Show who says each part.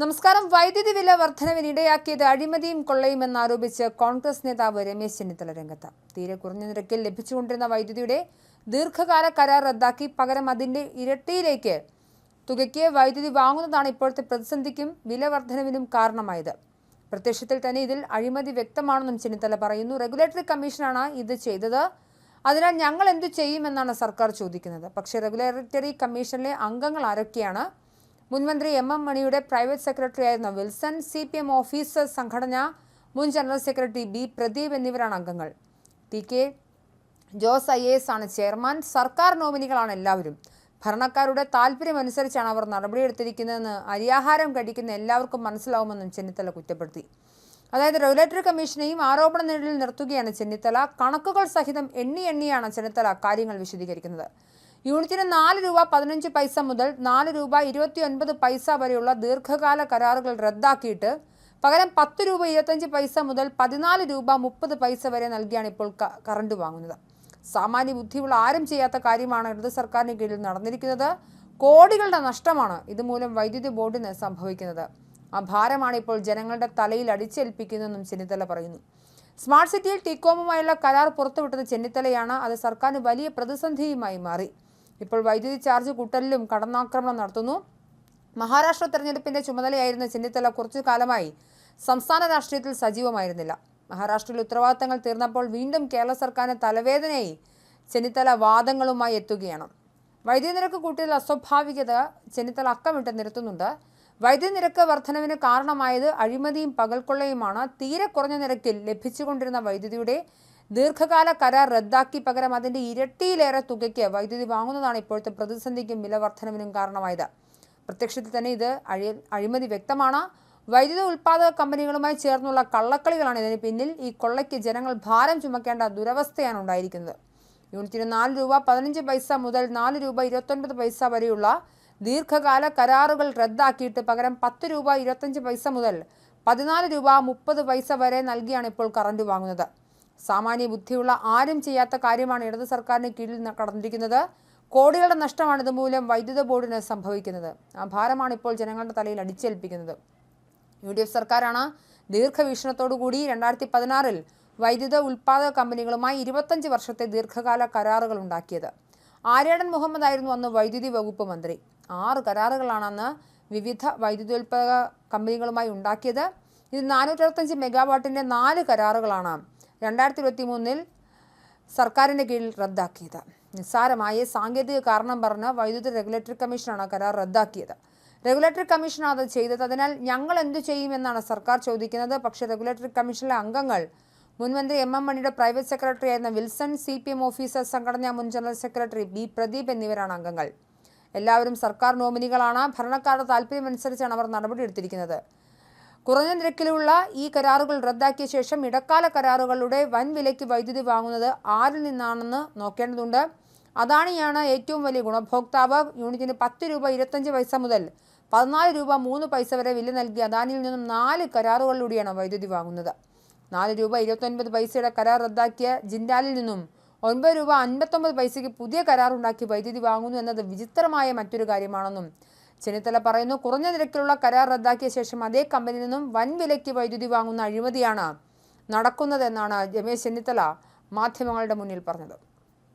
Speaker 1: നമസ്കാരം. വൈദ്യുതി വില വർധനവിനിടയാക്കിയത് അഴിമതിയും കൊള്ളയും എന്നാരോപിച്ച് കോൺഗ്രസ് നേതാവ് രമേശ് ചെന്നിത്തല രംഗത്ത്. തീരെ കുറഞ്ഞ നിരക്കിൽ ലഭിച്ചുകൊണ്ടിരുന്ന വൈദ്യുതിയുടെ ദീർഘകാല കരാർ റദ്ദാക്കി പകരം അതിന്റെ ഇരട്ടിയിലേക്ക് തുകയ്ക്ക് വൈദ്യുതി വാങ്ങുന്നതാണ് ഇപ്പോഴത്തെ പ്രതിസന്ധിക്കും വില വർധനവിനും കാരണമായത്. പ്രത്യക്ഷത്തിൽ തന്നെ ഇതിൽ അഴിമതി വ്യക്തമാണെന്നും ചെന്നിത്തല പറയുന്നു. റെഗുലേറ്ററി കമ്മീഷനാണ് ഇത് ചെയ്തത്. അതിനാൽ ഞങ്ങൾ എന്തു ചെയ്യുമെന്നാണ് സർക്കാർ ചോദിക്കുന്നത്. പക്ഷേ റെഗുലേറ്ററി കമ്മീഷനിലെ അംഗങ്ങൾ ആരൊക്കെയാണ്? മുൻമന്ത്രി എം എം മണിയുടെ പ്രൈവറ്റ് സെക്രട്ടറി ആയിരുന്ന Wilson C P M officers സംഘടന മുൻ ജനറൽ സെക്രട്ടറി ബി പ്രദീപ് എന്നിവരാണ് അംഗങ്ങൾ. T K Jose I S ആണ് ചെയർമാൻ. സർക്കാർ നോമിനികളാണ് എല്ലാവരും. ഭരണക്കാരുടെ താല്പര്യമനുസരിച്ചാണ് അവർ നടപടിയെടുത്തിരിക്കുന്നതെന്ന് അരിയാഹാരം കഴിക്കുന്ന എല്ലാവർക്കും മനസ്സിലാവുമെന്നും ചെന്നിത്തല കുറ്റപ്പെടുത്തി. അതായത് റെഗുലേറ്ററി കമ്മീഷനെയും ആരോപണ നിഴലിൽ നിർത്തുകയാണ് ചെന്നിത്തല. കണക്കുകൾ സഹിതം എണ്ണി എണ്ണിയാണ് ചെന്നിത്തല കാര്യങ്ങൾ വിശദീകരിക്കുന്നത്. യൂണിറ്റിന് നാല് രൂപ പതിനഞ്ച് പൈസ മുതൽ നാല് രൂപ ഇരുപത്തി ഒൻപത് പൈസ വരെയുള്ള ദീർഘകാല കരാറുകൾ റദ്ദാക്കിയിട്ട് പകരം പത്ത് രൂപ ഇരുപത്തഞ്ച് പൈസ മുതൽ പതിനാല് രൂപ മുപ്പത് പൈസ വരെ നൽകിയാണ് ഇപ്പോൾ കറണ്ട് വാങ്ങുന്നത്. സാമാന്യ ബുദ്ധിയുള്ള ആരും ചെയ്യാത്ത കാര്യമാണ് ഇടത് സർക്കാരിന് കീഴിൽ നടന്നിരിക്കുന്നത്. കോടികളുടെ നഷ്ടമാണ് ഇതുമൂലം വൈദ്യുതി ബോർഡിന് സംഭവിക്കുന്നത്. ആ ഭാരമാണ് ഇപ്പോൾ ജനങ്ങളുടെ തലയിൽ അടിച്ചേൽപ്പിക്കുന്നതെന്നും ചെന്നിത്തല പറയുന്നു. സ്മാർട്ട് സിറ്റിയിൽ ടിക്കോമുമായുള്ള കരാർ പുറത്തുവിട്ടത് ചെന്നിത്തലയാണ്. അത് സർക്കാരിന് വലിയ പ്രതിസന്ധിയുമായി മാറി. ഇപ്പോൾ വൈദ്യുതി ചാർജ് കൂട്ടലിലും കടന്നാക്രമണം നടത്തുന്നു. മഹാരാഷ്ട്ര തെരഞ്ഞെടുപ്പിന്റെ ചുമതലയായിരുന്ന ചെന്നിത്തല കുറച്ചു കാലമായി സംസ്ഥാന രാഷ്ട്രീയത്തിൽ സജീവമായിരുന്നില്ല. മഹാരാഷ്ട്രയിൽ ഉത്തരവാദിത്തങ്ങൾ തീർന്നപ്പോൾ വീണ്ടും കേരള സർക്കാരിന് തലവേദനയായി ചെന്നിത്തല വാദങ്ങളുമായി എത്തുകയാണ്. വൈദ്യുതി നിരക്ക് കൂട്ടിയതിൽ അസ്വാഭാവികത ചെന്നിത്തല അക്കമിട്ട് നിരത്തുന്നുണ്ട്. വൈദ്യുതി നിരക്ക് വർധനവിന് കാരണമായത് അഴിമതിയും പകൽക്കൊള്ളയുമാണ്. തീരെ കുറഞ്ഞ നിരക്കിൽ ലഭിച്ചുകൊണ്ടിരുന്ന വൈദ്യുതിയുടെ ദീർഘകാല കരാർ റദ്ദാക്കി പകരം അതിന്റെ ഇരട്ടിയിലേറെ തുകയ്ക്ക് വൈദ്യുതി വാങ്ങുന്നതാണ് ഇപ്പോഴത്തെ പ്രതിസന്ധിക്കും വില വർധനവിനും കാരണമായത്. പ്രത്യക്ഷത്തിൽ തന്നെ ഇത് അഴി അഴിമതി വ്യക്തമാണ്. വൈദ്യുതി ഉൽപ്പാദക കമ്പനികളുമായി ചേർന്നുള്ള കള്ളക്കളികളാണ് ഇതിന് പിന്നിൽ. ഈ കൊള്ളയ്ക്ക് ജനങ്ങൾ ഭാരം ചുമക്കേണ്ട ദുരവസ്ഥയാണ് ഉണ്ടായിരിക്കുന്നത്. യൂണിറ്റിന് നാല് രൂപ പതിനഞ്ച് പൈസ മുതൽ നാല് രൂപ ഇരുപത്തൊൻപത് പൈസ വരെയുള്ള ദീർഘകാല കരാറുകൾ റദ്ദാക്കിയിട്ട് പകരം പത്ത് രൂപ ഇരുപത്തഞ്ച് പൈസ മുതൽ പതിനാല് രൂപ മുപ്പത് പൈസ വരെ നൽകിയാണ് ഇപ്പോൾ കറണ്ട് വാങ്ങുന്നത്. സാമാന്യ ബുദ്ധിയുള്ള ആരും ചെയ്യാത്ത കാര്യമാണ് ഇടത് സർക്കാരിന് കീഴിൽ കടന്നിരിക്കുന്നത്. കോടികളുടെ നഷ്ടമാണ് ഇതുമൂലം വൈദ്യുത ബോർഡിന് സംഭവിക്കുന്നത്. ആ ഭാരമാണ് ഇപ്പോൾ ജനങ്ങളുടെ തലയിൽ അടിച്ചേൽപ്പിക്കുന്നത്. യു ഡി എഫ് സർക്കാരാണ് ദീർഘവീക്ഷണത്തോടുകൂടി രണ്ടായിരത്തി പതിനാറിൽ വൈദ്യുത ഉൽപ്പാദക കമ്പനികളുമായി ഇരുപത്തഞ്ച് വർഷത്തെ ദീർഘകാല കരാറുകൾ ഉണ്ടാക്കിയത്. ആര്യാടൻ മുഹമ്മദ് ആയിരുന്നു അന്ന് വൈദ്യുതി വകുപ്പ് മന്ത്രി. ആറ് കരാറുകളാണെന്ന് വിവിധ വൈദ്യുതോൽപാദക കമ്പനികളുമായി ഉണ്ടാക്കിയത്. ഇത് നാനൂറ്ററുപത്തഞ്ച് മെഗാവാട്ടിന്റെ നാല് കരാറുകളാണ് രണ്ടായിരത്തി ഇരുപത്തി മൂന്നിൽ സർക്കാരിന്റെ കീഴിൽ റദ്ദാക്കിയത്. നിസ്സാരമായ സാങ്കേതിക കാരണം പറഞ്ഞ് വൈദ്യുതി റെഗുലേറ്ററി കമ്മീഷനാണ് കരാർ റദ്ദാക്കിയത്. റെഗുലേറ്ററി കമ്മീഷനാണ് അത് ചെയ്തത്. അതിനാൽ ഞങ്ങൾ എന്തു ചെയ്യുമെന്നാണ് സർക്കാർ ചോദിക്കുന്നത്. പക്ഷേ റെഗുലേറ്ററി കമ്മീഷനിലെ അംഗങ്ങൾ മുൻമന്ത്രി എം എം മണിയുടെ പ്രൈവറ്റ് സെക്രട്ടറി ആയിരുന്ന Wilson C P M officer സംഘടനാ മുൻ ജനറൽ സെക്രട്ടറി ബി പ്രദീപ് എന്നിവരാണ് അംഗങ്ങൾ. എല്ലാവരും സർക്കാർ നോമിനികളാണ്. ഭരണക്കാരുടെ താല്പര്യമനുസരിച്ചാണ് അവർ നടപടിയെടുത്തിരിക്കുന്നത്. കുറഞ്ഞ നിരക്കിലുള്ള ഈ കരാറുകൾ റദ്ദാക്കിയ ശേഷം ഇടക്കാല കരാറുകളുടെ വൻ വിലയ്ക്ക് വൈദ്യുതി വാങ്ങുന്നത് ആരിൽ നിന്നാണെന്ന് നോക്കേണ്ടതുണ്ട്. അദാണിയാണ് ഏറ്റവും വലിയ ഗുണഭോക്താവ്. യൂണിറ്റിന് പത്ത് രൂപ ഇരുപത്തഞ്ച് പൈസ മുതൽ പതിനാല് രൂപ മൂന്ന് പൈസ വരെ വില നൽകി അദാനിയിൽ നിന്നും നാല് കരാറുകളിലൂടെയാണ് വൈദ്യുതി വാങ്ങുന്നത്. നാല് രൂപ ഇരുപത്തൊൻപത് പൈസയുടെ കരാർ റദ്ദാക്കിയ ജിൻഡാലിൽ നിന്നും ഒൻപത് രൂപ അൻപത്തൊമ്പത് പൈസയ്ക്ക് പുതിയ കരാറുണ്ടാക്കി വൈദ്യുതി വാങ്ങുന്നു എന്നത് വിചിത്രമായ മറ്റൊരു കാര്യമാണെന്നും ചെന്നിത്തല പറയുന്നു കുറഞ്ഞ നിരക്കിലുള്ള കരാർ റദ്ദാക്കിയ ശേഷം അതേ കമ്പനിയിൽ നിന്നും വൻ വിലയ്ക്ക് വൈദ്യുതി വാങ്ങുന്ന അഴിമതിയാണ് നടക്കുന്നതെന്നാണ് രമേശ് ചെന്നിത്തല മാധ്യമങ്ങളുടെ മുന്നിൽ പറഞ്ഞത്.